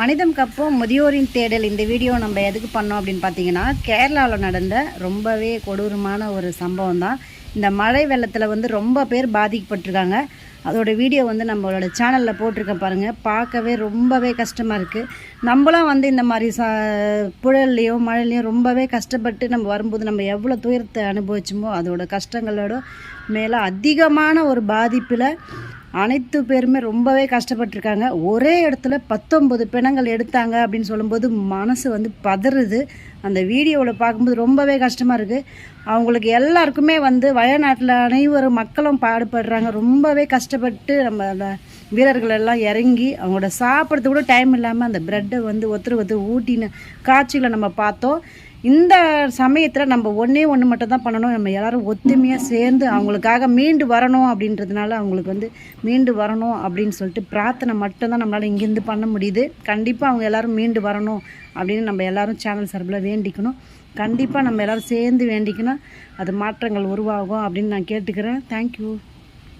மனிதம் கப்போம் முதியோரின் தேடல். இந்த வீடியோ நம்ம எதுக்கு பண்ணோம் அப்படின்னு பார்த்தீங்கன்னா கேரளாவில் நடந்த ரொம்பவே கொடூரமான ஒரு சம்பவம் தான் இந்த மழை வெள்ளத்தில் வந்து ரொம்ப பேர் பாதிக்கப்பட்டிருக்காங்க. அதோட வீடியோ வந்து நம்மளோட சேனலில் போட்டிருக்கேன் பாருங்கள் பார்க்கவே ரொம்பவே கஷ்டமாக இருக்குது நம்மளாம் வந்து இந்த மாதிரி ச புழல்லையும் மழைலையும் ரொம்பவே கஷ்டப்பட்டு நம்ம வரும்போது நம்ம எவ்வளோ துயரத்தை அனுபவிச்சோமோ அதோட கஷ்டங்களோட மேலே அதிகமான ஒரு பாதிப்பில் அனைத்து பேருமே ரொம்பவே கஷ்டப்பட்டிருக்காங்க. ஒரே இடத்துல பத்தொம்பது பிணங்கள் எடுத்தாங்க அப்படின்னு சொல்லும்போது மனசு வந்து பதறுது. அந்த வீடியோவில் பார்க்கும்போது ரொம்பவே கஷ்டமாக இருக்குது அவங்களுக்கு எல்லாருக்குமே வந்து வயநாட்டில் அனைவரும் மக்களும் பாடுபடுறாங்க. ரொம்பவே கஷ்டப்பட்டு நம்ம அந்த வீரர்கள் எல்லாம் இறங்கி அவங்களோட சாப்பிட்றதுக்கு கூட டைம் இல்லாமல் அந்த ப்ரெட்டை வந்து ஒருத்தர் ஒருத்தர் ஊட்டின காட்சிகளை நம்ம பார்த்தோம். இந்த சமயத்தில் நம்ம ஒன்றே ஒன்று மட்டும் தான் பண்ணணும். நம்ம எல்லாரும் ஒத்துமையாக சேர்ந்து அவங்களுக்காக மீண்டு வரணும் அப்படின்றதுனால அவங்களுக்கு வந்து மீண்டு வரணும் அப்படின்னு சொல்லிட்டு பிரார்த்தனை மட்டும்தான் நம்மளால் இங்கேருந்து பண்ண முடியுது. கண்டிப்பாக அவங்க எல்லாரும் மீண்டு வரணும் அப்படின்னு நம்ம எல்லாரும் சேனல் சார்பில் வேண்டிக்கணும். கண்டிப்பாக நம்ம எல்லோரும் சேர்ந்து வேண்டிக்கணும். அது மாற்றங்கள் உருவாகும் அப்படின்னு நான் கேட்டுக்கிறேன். தேங்க்யூ